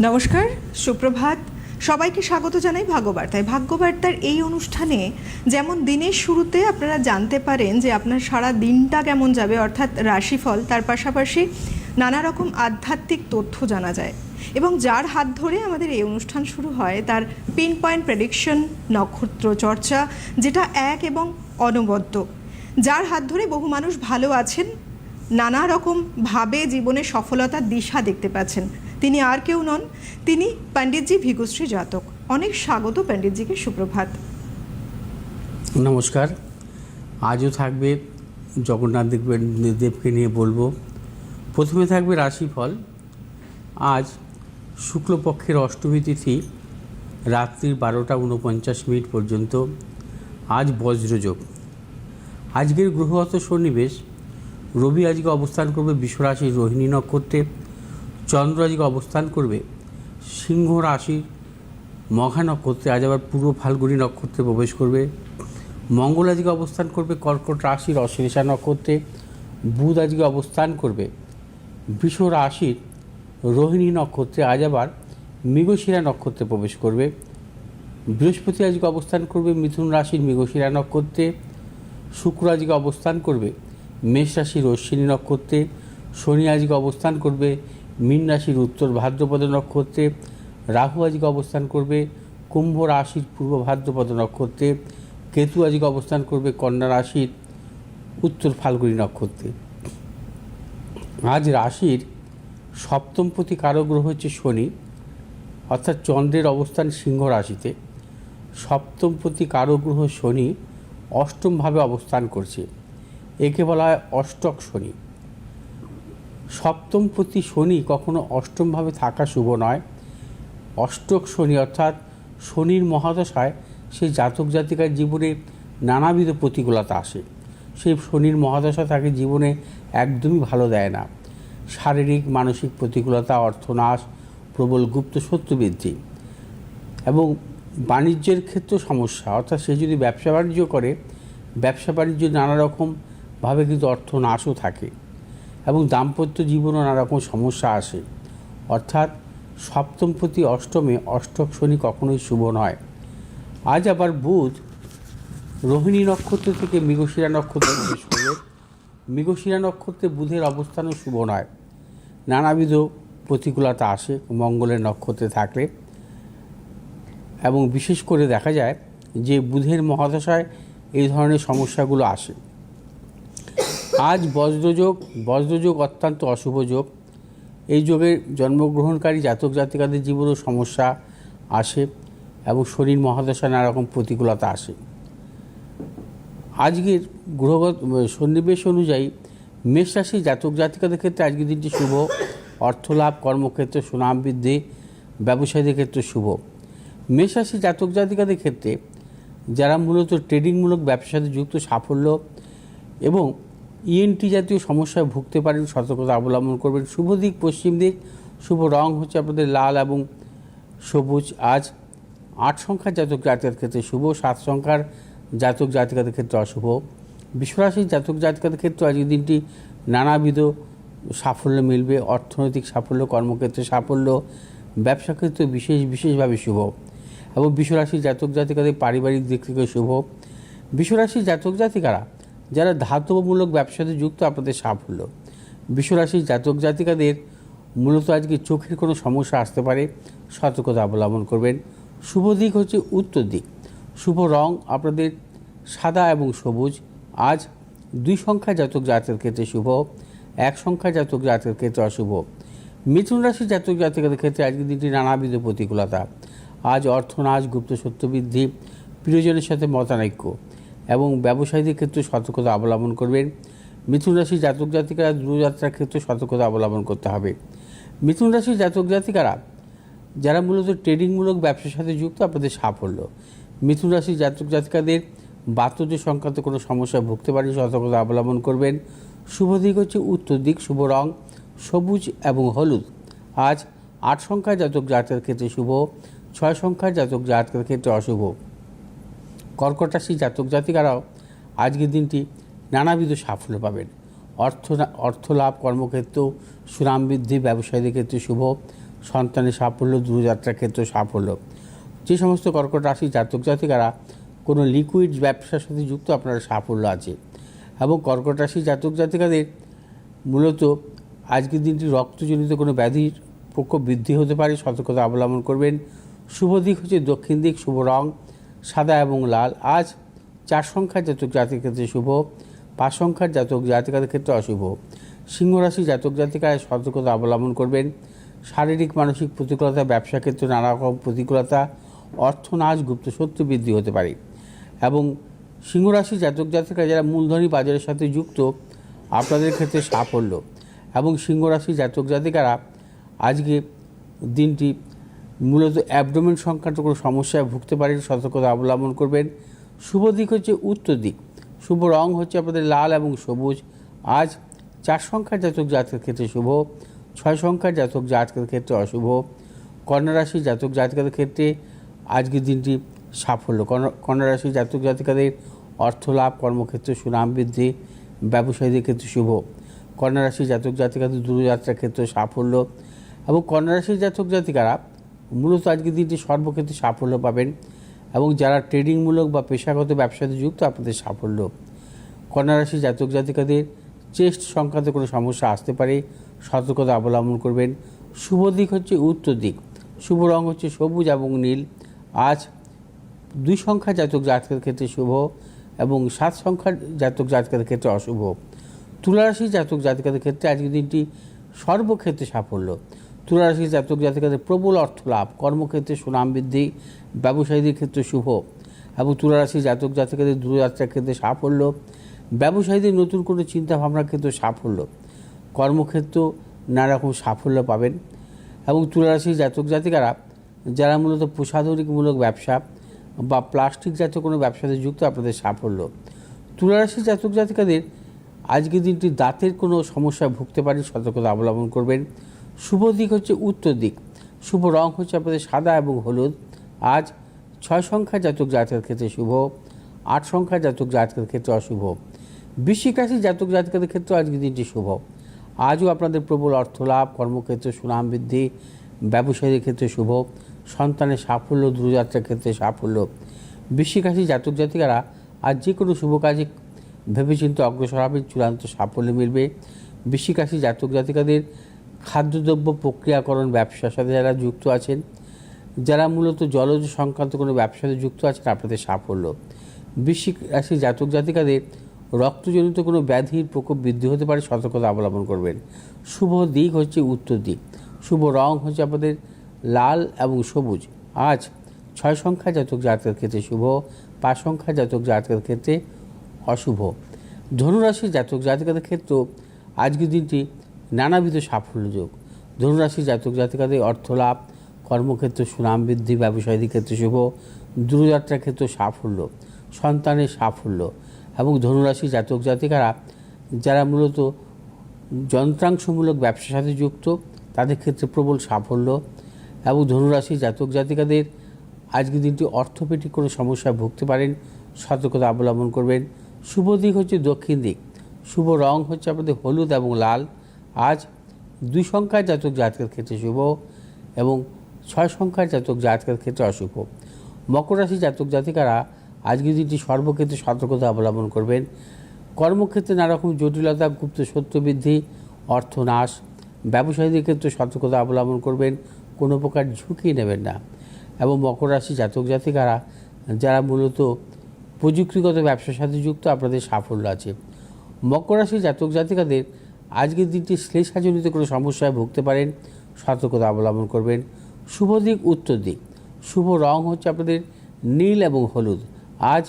নমস্কার, সুপ্রভাত। সবাইকে স্বাগত জানাই ভাগ্যবার্তায়। ভাগ্যবার্তার এই অনুষ্ঠানে যেমন দিনের শুরুতে আপনারা জানতে পারেন যে আপনার সারা দিনটা কেমন যাবে, অর্থাৎ রাশিফল, তার পাশাপাশি নানা রকম আধ্যাত্মিক তথ্য জানা যায়। এবং যার হাত ধরে আমাদের এই অনুষ্ঠান শুরু হয়, তার পিন পয়েন্ট প্রেডিকশন নক্ষত্র চর্চা, যেটা এক এবং অনবদ্য। যার হাত ধরে বহু মানুষ ভালো আছেন, নানা রকম ভাবে জীবনে সফলতার দিশা দেখতে পাচ্ছেন। তিনি আর কেউ নন, তিনি পণ্ডিতজি ভিগুশ্রী জাতক। অনেক স্বাগত পণ্ডিতজিকে, সুপ্রভাত। নমস্কার। আজও থাকবে জগন্নাথ দেবকে নিয়ে বলব। প্রথমে থাকবে রাশিফল। আজ শুক্লপক্ষের অষ্টমী তিথি, রাত্রির বারোটা উনপঞ্চাশ মিনিট পর্যন্ত। আজ বজ্রযোগ আজকের গ্রহগত সন্নিবেশ, রবি আজকে অবস্থান করবে বিশ্বরাশির রোহিণী নক্ষত্রে। চন্দ্র আজকে অবস্থান করবে, সিংহ রাশির মঘা নক্ষত্রে, আজ আবার পূর্ব ফাল্গুনী নক্ষত্রে প্রবেশ করবে। মঙ্গল আজকে অবস্থান করবে, কর্কট রাশির অশ্লেষা নক্ষত্রে। বুধ আজকে অবস্থান করবে, বৃষ রাশির রোহিণী নক্ষত্রে, আজ আবার মৃগশিরা নক্ষত্রে প্রবেশ করবে। বৃহস্পতি আজকে অবস্থান করবে, মিথুন রাশির মৃগশিরা নক্ষত্রে। শুক্র আজকে অবস্থান করবে, মেষ রাশির অশ্বিনী নক্ষত্রে। শনি আজকে অবস্থান করবে মীন রাশির উত্তর ভাদ্রপদ নক্ষত্রে রাহু আজকে অবস্থান করবে, কুম্ভ রাশির পূর্ব ভাদ্রপদ নক্ষত্রে, কেতু আজকে অবস্থান করবে, কন্যা রাশির উত্তর ফাল্গুনী নক্ষত্রে। আজ রাশির সপ্তমপতি কারক গ্রহ হচ্ছে শনি, অর্থাৎ চন্দ্রের অবস্থান সিংহ রাশিতে। সপ্তমপতি কারক গ্রহ শনি অষ্টমভাবে অবস্থান করছে। একে বলা হয় অষ্টক শনি। সপ্তমপতি শনি কখনো অষ্টমভাবে থাকা শুভ নয়। অষ্টক শনি অর্থাৎ শনির মহাদশায় সেই জাতক জাতিকার জীবনে নানাবিধ প্রতিকূলতা আসে। সেই শনির মহাদশা তাকে জীবনে একদমই ভালো দেয় না। শারীরিক, মানসিক প্রতিকূলতা, অর্থনাশ, প্রবল গুপ্ত শত্রু বৃদ্ধি এবং বাণিজ্যের ক্ষেত্রে সমস্যা। অর্থাৎ সে যদি ব্যবসা বাণিজ্য করে, ব্যবসা বাণিজ্য নানা রকমভাবে কিন্তু অর্থনাশও থাকে। এবং দাম্পত্য জীবনও নানা রকম সমস্যা আসে। অর্থাৎ সপ্তম প্রতি অষ্টমে অষ্টক শনি কখনোই শুভ নয়। আজ আবার বুধ রোহিণী নক্ষত্র থেকে মৃগশিরা নক্ষত্রে প্রবেশ মৃগশিরা নক্ষত্রে বুধের অবস্থানও শুভ নয়। নানাবিধ প্রতিকূলতা আসে মঙ্গলের নক্ষত্রে থাকলে। এবং বিশেষ করে দেখা যায় যে বুধের মহাদশায় এই ধরনের সমস্যাগুলো আসে। আজ বজ্রযোগ বজ্রযোগ অত্যন্ত অশুভ যোগ। এই যোগে জন্মগ্রহণকারী জাতক জাতিকাদের জীবনেও সমস্যা আসে এবং শরীর মহাদশা নানা রকম প্রতিকূলতা আসে। আজকের গ্রহগত, সন্নিবেশ অনুযায়ী মেষ রাশির জাতক জাতিকাদের ক্ষেত্রে আজকের দিনটি শুভ। অর্থলাভ, কর্মক্ষেত্রে, সুনাম বৃদ্ধি, ব্যবসায়ীদের ক্ষেত্রে শুভ। মেষ রাশির জাতক জাতিকাদের ক্ষেত্রে যারা মূলত ট্রেডিংমূলক ব্যবসার সাথে যুক্ত সাফল্য এবং ইএনটি জাতীয় সমস্যায় ভুগতে পারেন, সতর্কতা অবলম্বন করবেন। শুভ দিক, পশ্চিম দিক, শুভ রং হচ্ছে আপনাদের লাল এবং সবুজ। আজ আট সংখ্যার জাতক জাতিকার ক্ষেত্রে শুভ, সাত সংখ্যার জাতক জাতিকাদের ক্ষেত্রে অশুভ। বিশ্বরাশির জাতক জাতিকাদের ক্ষেত্রে আজকের দিনটি নানাবিধ সাফল্য মিলবে। অর্থনৈতিক সাফল্য, কর্মক্ষেত্রে সাফল্য, ব্যবসা ক্ষেত্রে বিশেষ, বিশেষভাবে শুভ। এবং বিশ্বরাশির জাতক জাতিকাদের পারিবারিক দিক থেকে শুভ। বিশ্বরাশির জাতক জাতিকারা যারা ধাতবমূলক ব্যবসাতে যুক্ত, আপনাদের সাফল্য। বিশ্বরাশির জাতক জাতিকাদের মূলত আজকে চোখের কোনো সমস্যা আসতে পারে, সতর্কতা অবলম্বন করবেন। শুভ দিক হচ্ছে উত্তর দিক। শুভ রং আপনাদের সাদা এবং সবুজ। আজ দুই সংখ্যা জাতক জাতকের ক্ষেত্রে শুভ, এক সংখ্যা জাতক জাতকের ক্ষেত্রে অশুভ। মিথুন রাশির জাতক জাতিকাদের ক্ষেত্রে আজকের দিনটি নানাবিধ প্রতিকূলতা। আজ অর্থনাশ, গুপ্ত সত্যবৃদ্ধি প্রিয়জনের সাথে মতানৈক্য। এবং ব্যবসায়ীদের ক্ষেত্রে সতর্কতা অবলম্বন করবেন। মিথুন রাশির জাতক জাতিকারা দূরযাত্রার ক্ষেত্রে সতর্কতা অবলম্বন করতে হবে। মিথুন রাশির জাতক জাতিকারা, যারা মূলত ট্রেডিংমূলক ব্যবসার সাথে যুক্ত আপনাদের সাফল্য। মিথুন রাশির জাতক জাতিকাদের বাতজ সংক্রান্ত কোনো সমস্যায় ভুগতে পারে, সতর্কতা অবলম্বন করবেন। শুভ দিক হচ্ছে উত্তর দিক, শুভ রং, সবুজ এবং হলুদ। আজ আট সংখ্যার জাতক জাতকের ক্ষেত্রে শুভ, ছয় সংখ্যার জাতক জাতকের ক্ষেত্রে অশুভ। কর্কট রাশি জাতক জাতিকারাও আজকের দিনটি নানাবিধ সাফল্য পাবেন। অর্থ অর্থ লাভ কর্মক্ষেত্র সুনাম বৃদ্ধি, ব্যবসায়ীদের ক্ষেত্রে শুভ, সন্তানের সাফল্য, দূরযাত্রার ক্ষেত্রে সাফল্য। যে সমস্ত কর্কট রাশি জাতক জাতিকারা কোনো লিকুইড ব্যবসার সাথে যুক্ত আপনার সাফল্য আছে। এবং কর্কট রাশি জাতক জাতিকাদের মূলত আজকের দিনটি রক্তজনিত কোনো ব্যাধির প্রকোপ বৃদ্ধি হতে পারে, সতর্কতা অবলম্বন করবেন। শুভ দিক হচ্ছে দক্ষিণ দিক, শুভ রং সাদা এবং লাল। আজ চার সংখ্যার জাতক জাতির ক্ষেত্রে শুভ, পাঁচ সংখ্যার জাতক জাতিকাদের ক্ষেত্রে অশুভ। সিংহরাশি জাতক জাতিকায় সতর্কতা অবলম্বন করবেন। শারীরিক, মানসিক প্রতিকূলতা, ব্যবসা ক্ষেত্রে নানা রকম প্রতিকূলতা, অর্থনাশ গুপ্ত সত্য বৃদ্ধি হতে পারে। এবং সিংহরাশি জাতক জাতিকা যারা মূলধনী বাজারের সাথে যুক্ত, আপনাদের ক্ষেত্রে সাফল্য। এবং সিংহরাশি জাতক জাতিকারা আজকে দিনটি মূলত অ্যাবডোমেন সংক্রান্ত কোনো সমস্যায় ভুগতে পারেন, সতর্কতা অবলম্বন করবেন। শুভ দিক হচ্ছে উত্তর দিক। শুভ রং হচ্ছে আপনাদের লাল এবং সবুজ। আজ চার সংখ্যার জাতক জাতকের ক্ষেত্রে শুভ, ছয় সংখ্যার জাতক জাতকের ক্ষেত্রে অশুভ কন্যারাশি জাতক জাতিকাদের ক্ষেত্রে আজকের দিনটি সাফল্য। কন্যা- কন্যারাশি জাতক জাতিকাদের অর্থ লাভ, কর্মক্ষেত্রে সুনাম বৃদ্ধি, ব্যবসায়ীদের ক্ষেত্রে শুভ। কন্যারাশি জাতক জাতিকাদের দূরযাত্রার ক্ষেত্রে সাফল্য। এবং কন্যারাশির জাতক জাতিকারা মূলত আজকের দিনটি সর্বক্ষেত্রে সাফল্য পাবেন এবং যারা ট্রেডিংমূলক বা পেশাগত ব্যবসাতে যুক্ত, আপনাদের সাফল্য। কন্যারাশি জাতক জাতিকাদের চেস্ট সংক্রান্ত কোনো সমস্যা আসতে পারে, সতর্কতা অবলম্বন করবেন। শুভ দিক হচ্ছে উত্তর দিক। শুভ রং হচ্ছে সবুজ এবং নীল। আজ দুই সংখ্যা জাতক জাতকের ক্ষেত্রে শুভ এবং সাত সংখ্যার জাতক জাতকের ক্ষেত্রে অশুভ। তুলারাশি জাতক জাতিকাদের ক্ষেত্রে আজকের দিনটি সর্বক্ষেত্রে সাফল্য। তুলারাশি জাতক জাতিকাদের প্রবল অর্থ লাভ। কর্মক্ষেত্রে সুনাম বৃদ্ধি, ব্যবসায়ীদের ক্ষেত্রে শুভ। এবং তুলারাশি জাতক জাতিকাদের দূরযাত্রার ক্ষেত্রে সাফল্য। ব্যবসায়ীদের নতুন কোনো চিন্তাভাবনার ক্ষেত্রে সাফল্য। কর্মক্ষেত্র নানা রকম সাফল্য পাবেন। এবং তুলারাশি জাতক জাতিকারা, যারা মূলত প্রসাধনিকমূলক ব্যবসা বা প্লাস্টিক জাতীয় কোনো ব্যবসাতে যুক্ত, আপনাদের সাফল্য। তুলারাশি জাতক জাতিকাদের আজকের দিনটি দাঁতের কোনো সমস্যায় ভুগতে পারেন, সতর্কতা অবলম্বন করবেন। শুভ দিক হচ্ছে উত্তর দিক। শুভ রং হচ্ছে আপনাদের সাদা এবং হলুদ। আজ ছয় সংখ্যা জাতক জাতকের ক্ষেত্রে শুভ, আট সংখ্যা জাতক জাতকের ক্ষেত্রে অশুভ। বৃশ্চিক রাশি জাতক জাতকের ক্ষেত্রে আজকের দিনটি শুভ। আজও আপনাদের প্রবল অর্থ লাভ কর্মক্ষেত্রে সুনাম বৃদ্ধি, ব্যবসায়ীদের ক্ষেত্রে শুভ, সন্তানের সাফল্য, দূরযাত্রার ক্ষেত্রে সাফল্য। বৃশ্চিক রাশি জাতক জাতিকারা আজ যে কোনো শুভ কাজে ভেবেচিন্তে অগ্রসর হবেন চূড়ান্ত সাফল্য মিলবে। বৃশ্চিক রাশি জাতক জাতিকাদের খাদ্যদ্রব্য প্রক্রিয়াকরণ ব্যবসার সাথে যারা যুক্ত আছেন, যারা মূলত জলজ সংক্রান্ত কোনো ব্যবসাতে যুক্ত আছেন, আপনাদের সাফল্য। বৃশ্চিক রাশি জাতক জাতিকাদের রক্তজনিত কোনো ব্যাধির প্রকোপ বৃদ্ধি হতে পারে, সতর্কতা অবলম্বন করবেন। শুভ দিক হচ্ছে উত্তর দিক। শুভ রং হচ্ছে আপনাদের লাল এবং সবুজ। আজ ছয় সংখ্যা জাতক জাতকের ক্ষেত্রে শুভ, পাঁচ সংখ্যা জাতক জাতকের ক্ষেত্রে অশুভ। ধনুরাশি জাতক জাতিকাদের ক্ষেত্রেও আজকের দিনটি নানাবিধ সাফল্য সাফল্যযোগ ধনুরাশি জাতক জাতিকাদের অর্থ লাভ, কর্মক্ষেত্রে সুনাম বৃদ্ধি ব্যবসায়ীদের ক্ষেত্রে শুভ দূরযাত্রার ক্ষেত্রে সাফল্য, সন্তানের সাফল্য এবং ধনুরাশি জাতক জাতিকারা যারা মূলত যন্ত্রাংশমূলক ব্যবসার সাথে যুক্ত, তাদের ক্ষেত্রে প্রবল সাফল্য এবং ধনুরাশি জাতক জাতিকাদের আজকের দিনটি অর্থপেটিক কোনো সমস্যায় ভুগতে পারেন, সতর্কতা অবলম্বন করবেন। শুভ দিক হচ্ছে দক্ষিণ দিক। শুভ রং হচ্ছে আপনাদের হলুদ এবং লাল। আজ দুই সংখ্যার জাতক জাতকের ক্ষেত্রে শুভ এবং ছয় সংখ্যার জাতক জাতকের ক্ষেত্রে অশুভ। মকর রাশি জাতক জাতিকারা আজকের দিনটি সর্বক্ষেত্রে সতর্কতা অবলম্বন করবেন, কর্মক্ষেত্রে নানা রকম জটিলতা, গুপ্ত সত্য বৃদ্ধি অর্থনাশ ব্যবসায়ীদের ক্ষেত্রে সতর্কতা অবলম্বন করবেন, কোনো প্রকার ঝুঁকি নেবেন না। এবং মকর রাশি জাতক জাতিকারা যারা মূলত প্রযুক্তিগত ব্যবসার সাথে যুক্ত, আপনাদের সাফল্য আছে। মকর রাশি জাতক জাতিকাদের আজকের দিনটি শ্লেষাজনিত কোনো সমস্যায় ভুগতে পারেন, সতর্কতা অবলম্বন করবেন। শুভ দিক, উত্তর দিক। শুভ রং হচ্ছে আপনাদের নীল এবং হলুদ। আজ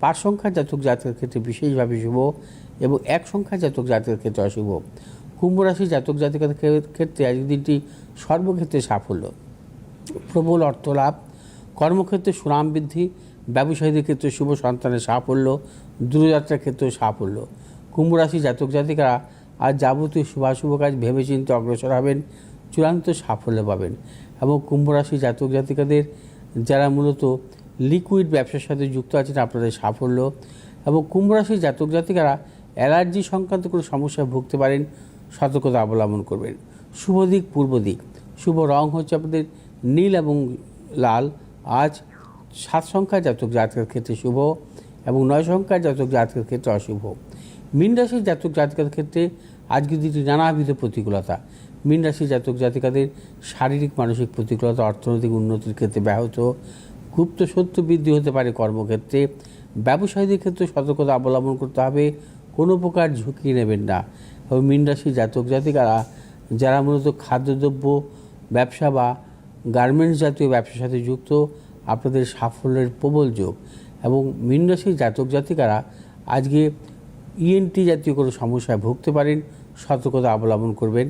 পাঁচ সংখ্যার জাতক জাতকের ক্ষেত্রে বিশেষভাবে শুভ এবং এক সংখ্যা জাতক জাতকের ক্ষেত্রে অশুভ। কুম্ভ রাশি জাতক জাতিকাদের ক্ষেত্রে আজকের দিনটি সর্বক্ষেত্রে সাফল্য। প্রবল অর্থ লাভ কর্মক্ষেত্রে সুনাম বৃদ্ধি। ব্যবসায়ীদের ক্ষেত্রে শুভ সন্তানের সাফল্য। দূরযাত্রার ক্ষেত্রে সাফল্য। কুম্ভ রাশি জাতক জাতিকারা আজ যাবতীয় শুভাশুভ কাজ ভেবেচিন্তে অগ্রসর হবেন, চূড়ান্ত সাফল্য পাবেন। এবং কুম্ভ রাশি জাতক জাতিকাদের যারা মূলত লিকুইড ব্যবসার সাথে যুক্ত আছেন, আপনাদের সাফল্য। এবং কুম্ভ রাশি জাতক জাতিকারা অ্যালার্জি সংক্রান্ত কোনো সমস্যায় ভুগতে পারেন, সতর্কতা অবলম্বন করবেন। শুভ দিক, পূর্ব দিক। শুভ রং হচ্ছে আপনাদের নীল এবং লাল। আজ সাত সংখ্যার জাতক জাতকের ক্ষেত্রে শুভ এবং নয় সংখ্যার জাতক জাতকের ক্ষেত্রে অশুভ। মীন রাশির জাতক জাতিকার ক্ষেত্রে আজকের দিনটি নানাবিধ প্রতিকূলতা। মীন রাশির জাতক জাতিকাদের শারীরিক, মানসিক প্রতিকূলতা, অর্থনৈতিক উন্নতির ক্ষেত্রে ব্যাহত। গুপ্ত সত্য বৃদ্ধি হতে পারে কর্মক্ষেত্রে। ব্যবসায়ীদের ক্ষেত্রে সতর্কতা অবলম্বন করতে হবে। কোনো প্রকার ঝুঁকি নেবেন না। এবং মীন রাশির জাতক জাতিকারা, যারা মূলত খাদ্যদ্রব্য, ব্যবসা বা গার্মেন্টস জাতীয় ব্যবসার সাথে যুক্ত, আপনাদের সাফল্যের প্রবল যোগ। এবং মীন রাশির জাতক জাতিকারা আজকে ইএনটি জাতীয় কোনো সমস্যায় ভুগতে পারেন, সতর্কতা অবলম্বন করবেন।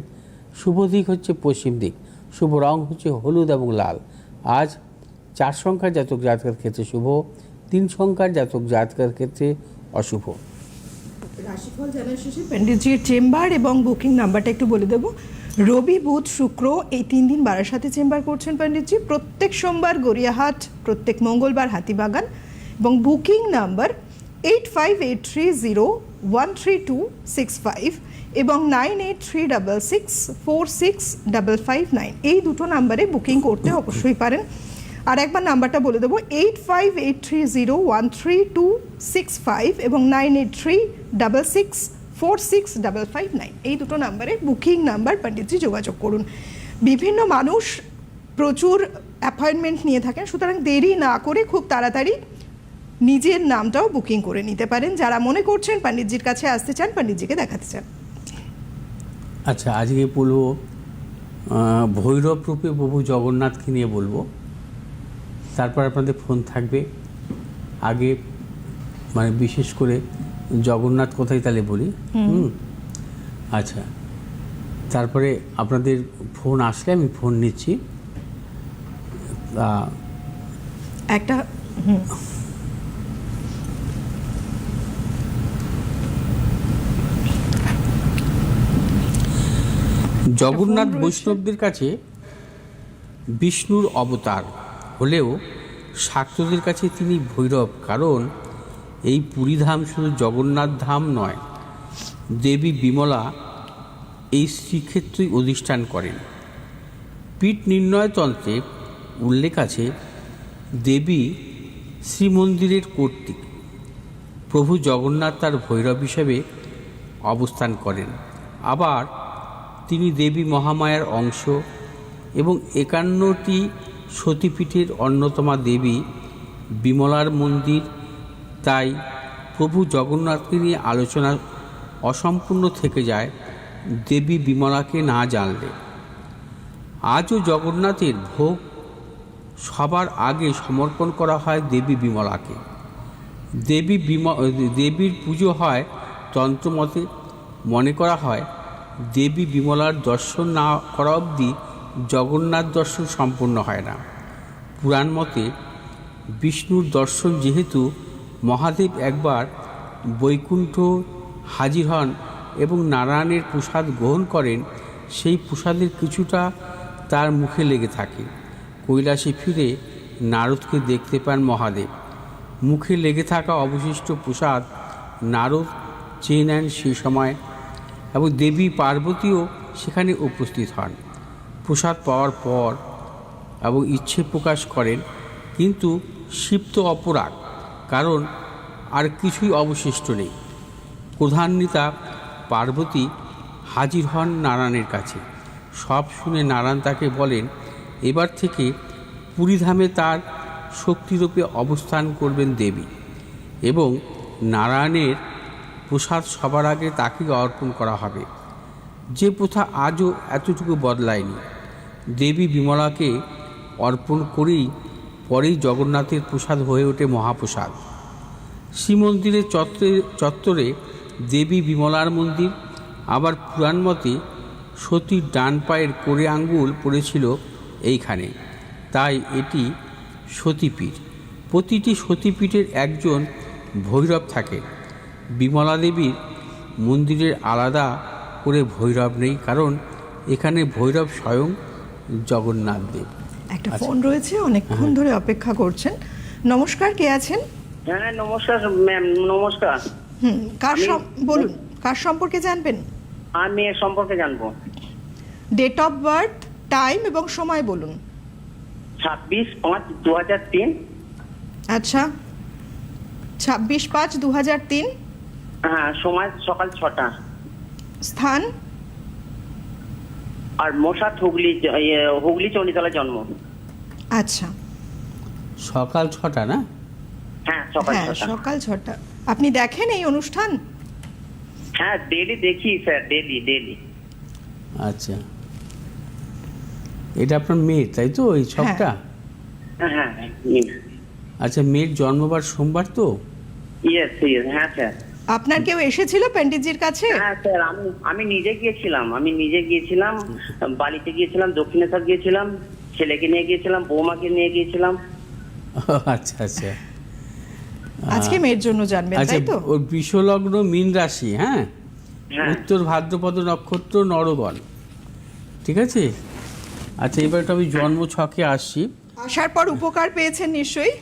শুভ দিক হচ্ছে পশ্চিম দিক, শুভ রং হচ্ছে হলুদ এবং লাল। আজ চার সংখ্যার জাতক জাতকের ক্ষেত্রে শুভ, তিন সংখ্যার জাতক জাতকের ক্ষেত্রে অশুভ। রাশিফল জানার শেষে চেম্বার এবং বুকিং নাম্বারটা একটু বলে দেবো। রবি, বুধ, শুক্র এই তিন দিন বারাসাতে চেম্বার করছেন পণ্ডিতজি। প্রত্যেক সোমবার গড়িয়াহাট, প্রত্যেক মঙ্গলবার হাতিবাগান এবং booking number eight five eight three zero one three two six five এবং nine eight three double six four six double five nine এই দুটো নাম্বারে বুকিং করতে অবশ্যই পারেন। আর একবার নাম্বারটা বলে দেবো eight five eight three zero one three two six five এবং nine eight three double six four six double five nine এই দুটো নাম্বারে বুকিং নাম্বার পণ্ডিতজি যোগাযোগ করুন। বিভিন্ন মানুষ প্রচুর অ্যাপয়েন্টমেন্ট নিয়ে থাকেন, সুতরাং দেরি না করে খুব তাড়াতাড়ি নিজের নামটাও বুকিং করে নিতে পারেন। যারা মনে করছেন পণ্ডিতজির কাছে আসতে চান পণ্ডিতজিকে দেখাতে চান। আচ্ছা আজকে বলব ভৈরব রূপে প্রভু জগন্নাথকে নিয়ে বলব। তারপর আপনাদের ফোন থাকবে। আগে মানে বিশেষ করে জগন্নাথ কোথায় তাহলে বলি। হুম। আচ্ছা তারপরে আপনাদের ফোন আসলে আমি ফোন নিচ্ছি। একটা জগন্নাথ বৈষ্ণবদের কাছে বিষ্ণুর অবতার হলেও শাক্তদের কাছে তিনি ভৈরব কারণ এই পুরীধাম শুধু জগন্নাথ ধাম নয় দেবী বিমলা এই শ্রীক্ষেত্রই অধিষ্ঠান করেন। পীঠ নির্ণয়তন্ত্রে উল্লেখ আছে দেবী শ্রীমন্দিরের কর্তৃক প্রভু জগন্নাথ তার ভৈরব হিসেবে অবস্থান করেন। আবার তিনি দেবী মহামায়ার অংশ এবং একান্নটি সতীপীঠের অন্যতমা দেবী বিমলার মন্দির। তাই প্রভু জগন্নাথকে নিয়ে আলোচনা অসম্পূর্ণ থেকে যায় দেবী বিমলাকে না জানলে। আজও জগন্নাথের ভোগ সবার আগে সমর্পণ করা হয় দেবী বিমলাকে। দেবী বিম দেবীর পুজো হয় তন্ত্রমতে। মনে করা হয় দেবী বিমলার দর্শন না করা অবধি জগন্নাথ দর্শন সম্পূর্ণ হয় না। পুরাণ মতে বিষ্ণুর দর্শন যেহেতু মহাদেব একবার বৈকুণ্ঠ হাজির হন এবং নারায়ণের প্রসাদ গ্রহণ করেন, সেই প্রসাদের কিছুটা তার মুখে লেগে থাকে। কৈলাসে ফিরে নারদকে দেখতে পান মহাদেব। মুখে লেগে থাকা অবশিষ্ট প্রসাদ নারদ চেয়ে নেন সেই সময় এবং দেবী পার্বতীও সেখানে উপস্থিত হন। প্রসাদ পাওয়ার পর এবং ইচ্ছে প্রকাশ করেন, কিন্তু শিব তো অপরাগ, কারণ আর কিছুই অবশিষ্ট নেই। প্রধান্বিতা পার্বতী হাজির হন নারায়ণের কাছে। সব শুনে নারায়ণ তাকে বলেন, এবার থেকে পুরীধামে তার শক্তিরূপে অবস্থান করবেন দেবী এবং নারায়ণের প্রসাদ সবার আগে তাকে অর্পণ করা হবে। যে প্রথা আজও এতটুকু বদলায়নি। দেবী বিমলাকে অর্পণ করেই পরেই জগন্নাথের প্রসাদ হয়ে ওঠে মহাপ্রসাদ। শ্রীমন্দিরের চত্বরে চত্বরে দেবী বিমলার মন্দির, আবার পুরাণ মতে সতীর ডান পায়ের কোড়ে আঙ্গুল পড়েছিল এইখানে। তাই এটি সতীপীঠ। প্রতিটি সতীপীঠের একজন ভৈরব থাকে। বিমলা দেবীর মন্দিরের আলাদা করে ভৈরব নেই কারণ এখানে ভৈরব স্বয়ং জগন্নাথ দেব। একটা আচ্ছা। ফোন রয়েছে অনেকক্ষণ ধরে অপেক্ষা করছেন। নমস্কার কে আছেন? হ্যাঁ নমস্কার ম্যাম নমস্কার। হুম কার বলুন কার সম্পর্কে জানবেন? আমি এর সম্পর্কে জানব। ডেট অফ বার্থ টাইম এবং সময় বলুন। ছাব্বিশ পাঁচ দু হাজার তিন। আচ্ছা। ছাব্বিশ পাঁচ দু হাজার তিন। হ্যাঁ সময় সকাল ছটা। স্থান? আর হুগলি ইয়ে, হুগলি চণ্ডীতলা জন্ম। আচ্ছা। সকাল ছটা না? হ্যাঁ সকাল হ্যাঁ ছটা। সকাল ছটা। আপনি দেখেন এই অনুষ্ঠান? হ্যাঁ ডেলি দেখি স্যার ডেলি ডেলি আচ্ছা। এটা আপনার মেয়ে তাই তো এই ছকটা? হ্যাঁ। হ্যাঁ আচ্ছা মেয়ের জন্মবার সোমবার তো? ইয়েস ইয়েস হ্যাঁ স্যার। আপনার কেউ এসেছিল পণ্ডিতজির কাছে? হ্যাঁ স্যার আমি আমি নিজে গিয়েছিলাম আমি নিজে গিয়েছিলাম বাড়িতে গিয়েছিলাম দক্ষিণেশ্বর গিয়েছিলাম ছেলেকে নিয়ে গিয়েছিলাম বৌমাকে নিয়ে গিয়েছিলাম। আচ্ছা আচ্ছা। আজকে মেয়ের জন্য জানবেন আচ্ছা তাই তো? ওর বিশ্বলগ্ন মীন রাশি হ্যাঁ? হ্যাঁ। উত্তর ভাদ্রপদ নক্ষত্র নরগণ ঠিক আছে? আচ্ছা এবার একটু আমি জন্ম ছকে আসছি। আসার পর উপকার পেয়েছেন নিশ্চয়ই?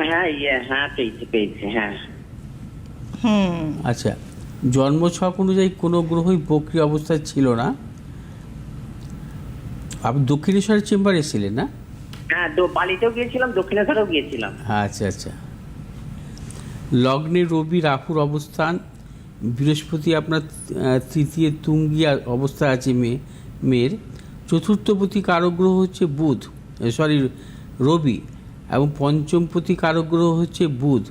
হ্যাঁ ইয়ে হ্যাঁ পেয়েছি পেয়েছি হ্যাঁ। আচ্ছা জন্ম ছক অনুযায়ী কোনো গ্রহই বক্রি অবস্থায় ছিল না। আপনি দক্ষিণেশ্বরের চেম্বারে এসেছিলেন না? হ্যাঁ তো বালিতেও গিয়েছিলাম দক্ষিণেশ্বরেও গিয়েছিলাম। আচ্ছা আচ্ছা। লগ্নে রবি রাহুর অবস্থান বৃহস্পতি আপনার তৃতীয় তুঙ্গিয়া অবস্থা আছে মেয়ে মেয়ের। চতুর্থপতি কারক গ্রহ হচ্ছে বুধ সরি রবি এবং পঞ্চমপতি কারক গ্রহ হচ্ছে বুধ।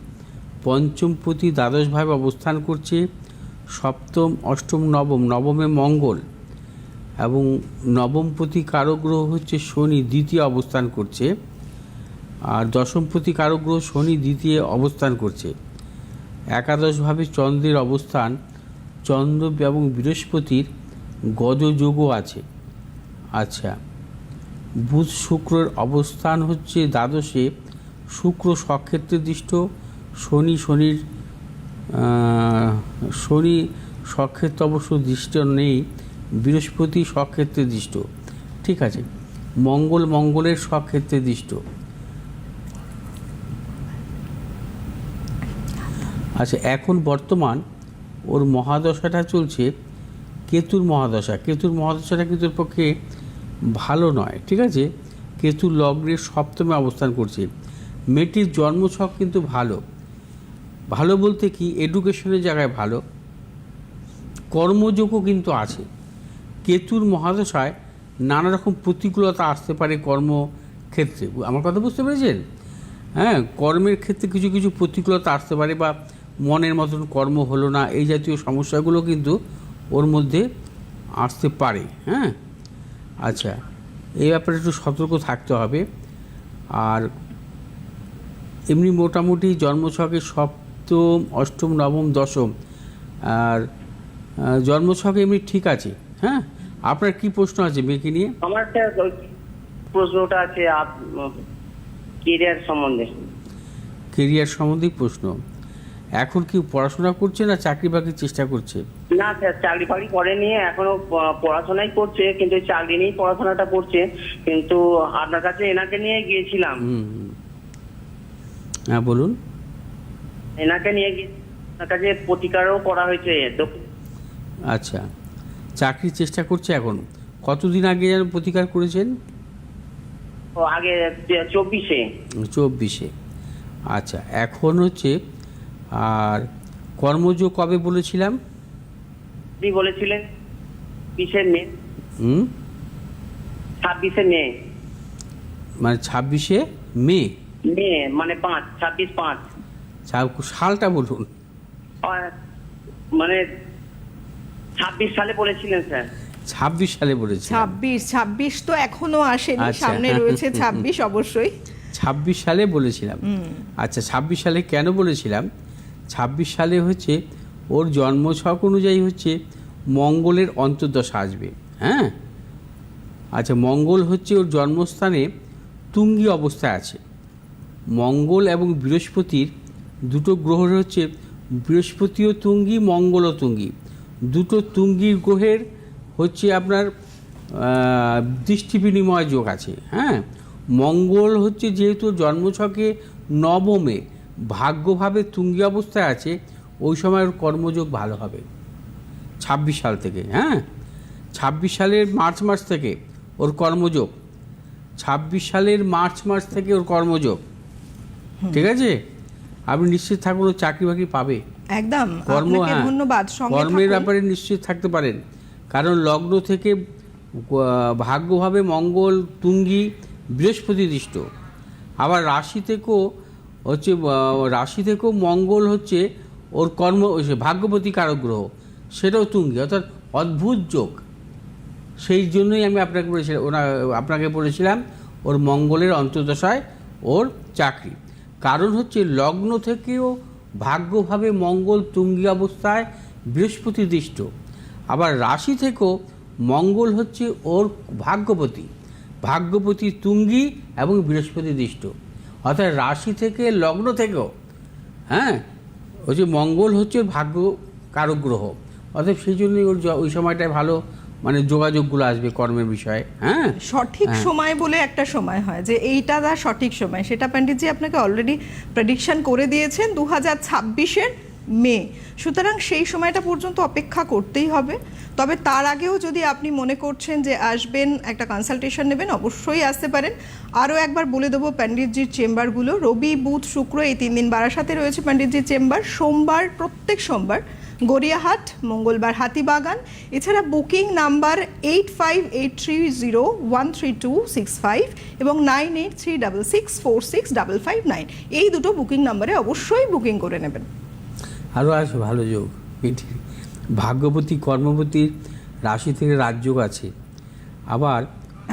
পঞ্চমপতি দ্বাদশভাবে অবস্থান করছে। সপ্তম, অষ্টম, নবম। নবমে মঙ্গল এবং নবমপতি কারক গ্রহ হচ্ছে শনি দ্বিতীয় অবস্থান করছে। আর দশমপতি কারক গ্রহ শনি দ্বিতীয় অবস্থান করছে। একাদশভাবে চন্দ্রের অবস্থান। চন্দ্র এবং বৃহস্পতির গজযোগও আছে। আচ্ছা বুধ শুক্রের অবস্থান হচ্ছে দ্বাদশে। শুক্র সক্ষেত্রে দৃষ্ট শনি, শনির শনি সক্ষেত্রে অবশ্য দৃষ্ট নেই, বৃহস্পতি সক্ষেত্রে দৃষ্ট। ঠিক আছে, মঙ্গল মঙ্গলের সক্ষেত্রে দৃষ্ট। আচ্ছা এখন বর্তমান ওর মহাদশাটা চলছে কেতুর মহাদশা। কেতুর মহাদশাটা কিন্তু ওর পক্ষে ভালো নয়, ঠিক আছে? কেতু লগ্নের সপ্তমে অবস্থান করছে। মেয়েটির জন্মছক কিন্তু ভালো। ভালো বলতে কি এডুকেশনের জায়গায় ভালো। কর্মযোগও কিন্তু আছে। কেতুর মহাদশায় নানা রকম প্রতিকূলতা আসতে পারে কর্মক্ষেত্রে। আমার কথা বুঝতে পেরেছেন? হ্যাঁ কর্মের ক্ষেত্রে কিছু কিছু প্রতিকূলতা আসতে পারে বা মনের মতন কর্ম হলো না, এই জাতীয় সমস্যাগুলো কিন্তু ওর মধ্যে আসতে পারে। হ্যাঁ? আচ্ছা এই ব্যাপারে একটু সতর্ক থাকতে হবে। আর এমনি মোটামুটি জন্মছকে সপ্তম অষ্টম নবম দশম। আর জন্মছকে এমনি ঠিক আছে হ্যাঁ? আপনার কি প্রশ্ন আছে মেয়েকে নিয়ে? আমার ওই প্রশ্নটা আছে কেরিয়ার সম্বন্ধে। কেরিয়ার সম্বন্ধে প্রশ্ন। এখন কি পড়াশোনা করছে না চাকরি বাকরির চেষ্টা করছে? না স্যার চাকরি বাকরি করেনি এখনও পড়াশোনাই করছে কিন্তু চাকরি নিয়েই পড়াশোনাটা করছে। কিন্তু আপনার কাছে এনাকে নিয়ে গিয়েছিলাম। হ্যাঁ বলুন। এনাকে নিয়ে গিয়ে কাছে প্রতিকারও করা হয়েছে আচ্ছা চাকরির চেষ্টা করছে এখন। কতদিন আগে যেন প্রতিকার করেছেন? ও আগে চব্বিশে। চব্বিশে। আচ্ছা এখন হচ্ছে আর কর্মযোগ কবে বলেছিলাম? আপনি বলেছিলেন বিশে মে। হুম? ছাব্বিশে মে। মানে ছাব্বিশে মে? মে মানে পাঁচ ছাব্বিশ পাঁচ। সালটা বলুন। মানে ছাব্বিশ সালে বলেছিলেন স্যার। ছাব্বিশ সালে বলেছি ছাব্বিশ ছাব্বিশ তো এখনও আসেনি আচ্ছা। সামনে রয়েছে ছাব্বিশ অবশ্যই। ছাব্বিশ সালে বলেছিলাম। আচ্ছা ছাব্বিশ সালে কেন বলেছিলাম? ছাব্বিশ সালে হচ্ছে ওর জন্মছক অনুযায়ী হচ্ছে মঙ্গলের অন্তর্দশা আসবে হ্যাঁ? আচ্ছা মঙ্গল হচ্ছে ওর জন্মস্থানে তুঙ্গি অবস্থায় আছে। মঙ্গল এবং বৃহস্পতির দুটো গ্রহ হচ্ছে বৃহস্পতিও তুঙ্গি মঙ্গলও তুঙ্গি। দুটো তুঙ্গির গ্রহের হচ্ছে আপনার দৃষ্টি বিনিময় যোগ আছে হ্যাঁ? মঙ্গল হচ্ছে যেহেতু জন্মছকে নবমে ভাগ্যভাবে তুঙ্গি অবস্থায় আছে ওই সময় ওর কর্মযোগ ভালো হবে। ছাব্বিশ সাল থেকে হ্যাঁ? ছাব্বিশ সালের মার্চ মাস থেকে ওর কর্মযোগ। ছাব্বিশ সালের মার্চ মাস থেকে ওর কর্মযোগ। ঠিক আছে? আপনি নিশ্চিত থাকুন ও চাকরি বাকরি পাবে। একদম কর্ম হ্যাঁ ধন্যবাদ কর্মের ব্যাপারে নিশ্চিত থাকতে পারেন। কারণ লগ্ন থেকে ভাগ্যভাবে মঙ্গল তুঙ্গি বৃহস্পতি দৃষ্ট আবার রাশি থেকেও হচ্ছে রাশি থেকেও মঙ্গল হচ্ছে ওর কর্ম ভাগ্যপতি কারক গ্রহ সেটাও তুঙ্গি। অর্থাৎ অদ্ভুত যোগ। সেই জন্যই আমি আপনাকে বলেছিলাম ওনা আপনাকে বলেছিলাম ওর মঙ্গলের অন্তর্দশায় ওর চাকরি। কারণ হচ্ছে লগ্ন থেকেও ভাগ্যভাবে মঙ্গল তুঙ্গি অবস্থায় বৃহস্পতি দৃষ্ট আবার রাশি থেকেও মঙ্গল হচ্ছে ওর ভাগ্যপতি। ভাগ্যপতি তুঙ্গি এবং বৃহস্পতি দৃষ্ট অর্থাৎ রাশি থেকে লগ্ন থেকেও হ্যাঁ হচ্ছে মঙ্গল হচ্ছে ভাগ্য কারক গ্রহ। অর্থাৎ সেই জন্যই ওর ওই সময়টায় ভালো। মানে যোগাযোগগুলো আসবে কর্মের বিষয়ে হ্যাঁ? সঠিক হ্যাঁ। সময় বলে একটা সময় হয় যে এইটা তার সঠিক সময়। সেটা পণ্ডিতজি আপনাকে অলরেডি প্রেডিকশন করে দিয়েছেন দু হাজার ছাব্বিশের মে। সুতরাং সেই সময়টা পর্যন্ত অপেক্ষা করতেই হবে। তবে তার আগেও যদি আপনি মনে করছেন যে আসবেন একটা কনসালটেশন নেবেন অবশ্যই আসতে পারেন। আরও একবার বলে দেবো পণ্ডিতজির চেম্বারগুলো। রবি বুধ শুক্র এই তিন দিন বারাসাতে রয়েছে পণ্ডিতজির চেম্বার। সোমবার প্রত্যেক সোমবার গড়িয়াহাট মঙ্গলবার হাতিবাগান এছাড়া booking number eight five eight three zero one three two six five এবং nine eight three double six four six double five nine এই দুটো বুকিং নাম্বারে অবশ্যই বুকিং করে নেবেন। আরও আছে ভালো যোগ। এটি ভাগ্যপতি কর্মপতির রাশি থেকে রাজযোগ আছে। আবার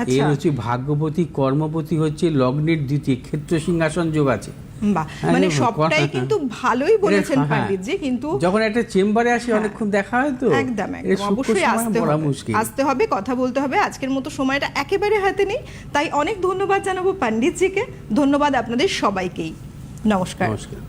আচ্ছা। এর হচ্ছে ভাগ্যবতী কর্মপতি হচ্ছে লগ্নের দ্বিতীয় ক্ষেত্র সিংহাসন যোগ আছে। বাহ হ্যাঁ, মানে সবটাই হ্যাঁ। কিন্তু ভালোই বলেছেন পণ্ডিত জি কিন্তু যখন একটা চেম্বারে আসি হ্যাঁ। অনেকক্ষণ দেখা হয় তো একদম একদম অবশ্যই আসতে হবে। আসতে হবে কথা বলতে হবে আজকের মতো সময়টা একেবারে হাতে নেই তাই অনেক ধন্যবাদ জানাব পণ্ডিতজিকে ধন্যবাদ আপনাদের সবাইকেই। নমস্কার। নমস্কার।